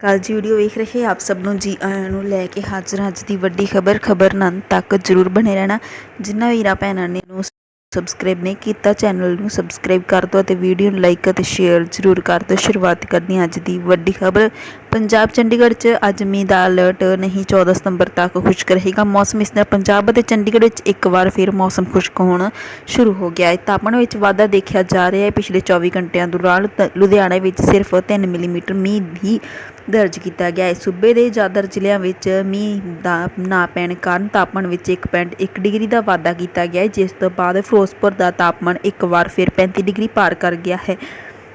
ਕੱਲ੍ਹ ਜੀ ਵੀਡੀਓ ਵੇਖ ਰਹੇ ਆਪ ਸਭ ਨੂੰ ਜੀ ਆਇਆਂ ਨੂੰ ਲੈ ਕੇ ਹਾਜ਼ਰ ਅੱਜ ਦੀ ਵੱਡੀ ਖਬਰ ਖਬਰ ਨਾਲ ਤੱਕ ਜਰੂਰ ਬਣੇ ਰਹਿਣਾ। ਜਿਨ੍ਹਾਂ ਵੀਰਾਂ, ਭੈਣਾਂ ਨੇ ਨੂੰ ਸਬਸਕ੍ਰਾਈਬ ਨਹੀਂ ਕੀਤਾ ਚੈਨਲ ਨੂੰ ਸਬਸਕ੍ਰਾਈਬ ਕਰ ਦਿਓ ਅਤੇ ਵੀਡੀਓ ਨੂੰ ਲਾਈਕ ਅਤੇ ਸ਼ੇਅਰ ਜਰੂਰ ਕਰ ਦਿਓ ਸ਼ੁਰੂਆਤ ਕਰਨੀ ਹਾਂ ਅੱਜ ਦੀ ਵੱਡੀ ਖਬਰ। ਪੰਜਾਬ ਚੰਡੀਗੜ੍ਹ 'ਚ ਅੱਜ ਮੀਂਹ ਦਾ ਅਲਰਟ ਨਹੀਂ 14 ਸਤੰਬਰ ਤੱਕ ਖੁਸ਼ਕ ਰਹੇਗਾ ਮੌਸਮ। ਇਸ ਨਾਲ ਪੰਜਾਬ ਅਤੇ ਚੰਡੀਗੜ੍ਹ ਵਿੱਚ ਇੱਕ ਵਾਰ ਫਿਰ ਮੌਸਮ ਖੁਸ਼ਕ ਹੋਣਾ ਸ਼ੁਰੂ ਹੋ ਗਿਆ ਹੈ। ਤਾਪਮਾਨ ਵਿੱਚ ਵਾਧਾ ਦੇਖਿਆ ਜਾ ਰਿਹਾ ਹੈ। ਪਿਛਲੇ 24 ਘੰਟਿਆਂ ਦੌਰਾਨ ਤ- ਲੁਧਿਆਣਾ ਵਿੱਚ ਸਿਰਫ 3 ਮਿਲੀਮੀਟਰ ਮੀਂਹ ਦੀ ਦਰਜ ਕੀਤਾ ਗਿਆ। ਹੈ ਸੂਬੇ ਦੇ ਜ਼ਿਆਦਾਤਰ ਜ਼ਿਲ੍ਹਿਆਂ ਵਿੱਚ ਮੀਂਹ ਦਾ ਨਾ ਪੈਣ ਕਾਰਨ ਤਾਪਮਾਨ ਵਿੱਚ 1.1 ਡਿਗਰੀ ਦਾ ਵਾਧਾ ਕੀਤਾ ਗਿਆ ਹੈ, ਜਿਸ ਤੋਂ ਬਾਅਦ ਫਿਰੋਜ਼ਪੁਰ ਦਾ ਤਾਪਮਾਨ ਇੱਕ ਵਾਰ ਫਿਰ 35 ਡਿਗਰੀ ਪਾਰ ਕਰ ਗਿਆ ਹੈ।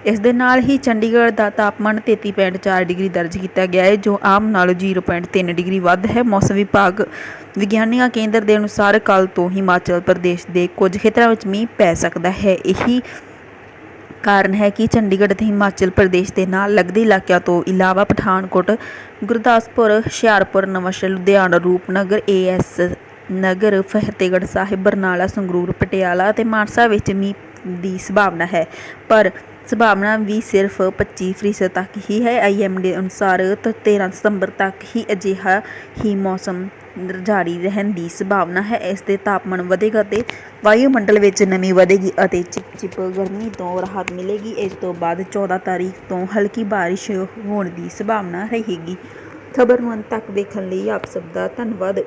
ਇਸ ਦੇ ਨਾਲ ਹੀ ਚੰਡੀਗੜ੍ਹ ਦਾ ਤਾਪਮਾਨ 33.4 ਡਿਗਰੀ ਦਰਜ ਕੀਤਾ ਗਿਆ ਹੈ, ਜੋ ਆਮ ਨਾਲੋਂ 0.3 ਡਿਗਰੀ ਵੱਧ ਹੈ। ਮੌਸਮ ਵਿਭਾਗ ਵਿਗਿਆਨੀਆਂ ਕੇਂਦਰ ਦੇ ਅਨੁਸਾਰ ਕੱਲ ਤੋਂ ਹਿਮਾਚਲ ਪ੍ਰਦੇਸ਼ ਦੇ ਕੁਝ ਖੇਤਰਾਂ ਵਿੱਚ ਮੀਂਹ ਪੈ ਸਕਦਾ ਹੈ। ਇਹੀ ਕਾਰਨ ਹੈ ਕਿ ਚੰਡੀਗੜ੍ਹ ਅਤੇ ਹਿਮਾਚਲ ਪ੍ਰਦੇਸ਼ ਦੇ ਨਾਲ ਲੱਗਦੇ ਇਲਾਕਿਆਂ ਤੋਂ ਇਲਾਵਾ ਪਠਾਨਕੋਟ, ਗੁਰਦਾਸਪੁਰ, ਹੁਸ਼ਿਆਰਪੁਰ ਨਵਾਂਸ਼ਹਿਰ ਲੁਧਿਆਣਾ, ਰੂਪਨਗਰ ਏਐਸ ਨਗਰ, ਫਤਿਹਗੜ੍ਹ ਸਾਹਿਬ, ਬਰਨਾਲਾ, ਸੰਗਰੂਰ, ਪਟਿਆਲਾ ਅਤੇ ਮਾਨਸਾ ਵਿੱਚ ਮੀਂਹ ਦੀ ਸੰਭਾਵਨਾ ਹੈ। ਪਰ ਸੰਭਾਵਨਾ ਵੀ ਸਿਰਫ 25% ਤੱਕ ਹੀ ਹੈ। ਆਈਐਮਡੀ ਅਨੁਸਾਰ ਤ- 13 ਸਤੰਬਰ ਤੱਕ ਹੀ ਅਜਿਹਾ ਹੀ ਮੌਸਮ ਜਾਰੀ ਰਹਿਣ ਦੀ ਸੰਭਾਵਨਾ ਹੈ। ਇਸ ਦੇ ਤਾਪਮਾਨ ਵਧੇਗਾ ਤੇ ਵਾਯੂਮੰਡਲ ਵਿੱਚ ਨਮੀ ਵਧੇਗੀ ਅਤੇ ਚਿਪਚਿਪ ਗਰਮੀ ਤੋਂ ਰਾਹਤ ਮਿਲੇਗੀ। ਇਸ ਤੋਂ ਬਾਅਦ 14 ਤਾਰੀਖ ਤੋਂ ਹਲਕੀ ਬਾਰਿਸ਼ ਹੋਣ ਦੀ ਸੰਭਾਵਨਾ ਰਹੇਗੀ। ਖਬਰ ਨੂੰ ਅੰਤ ਤੱਕ ਵੇਖਣ ਲਈ ਆਪ ਸਭ ਦਾ ਧੰਨਵਾਦ।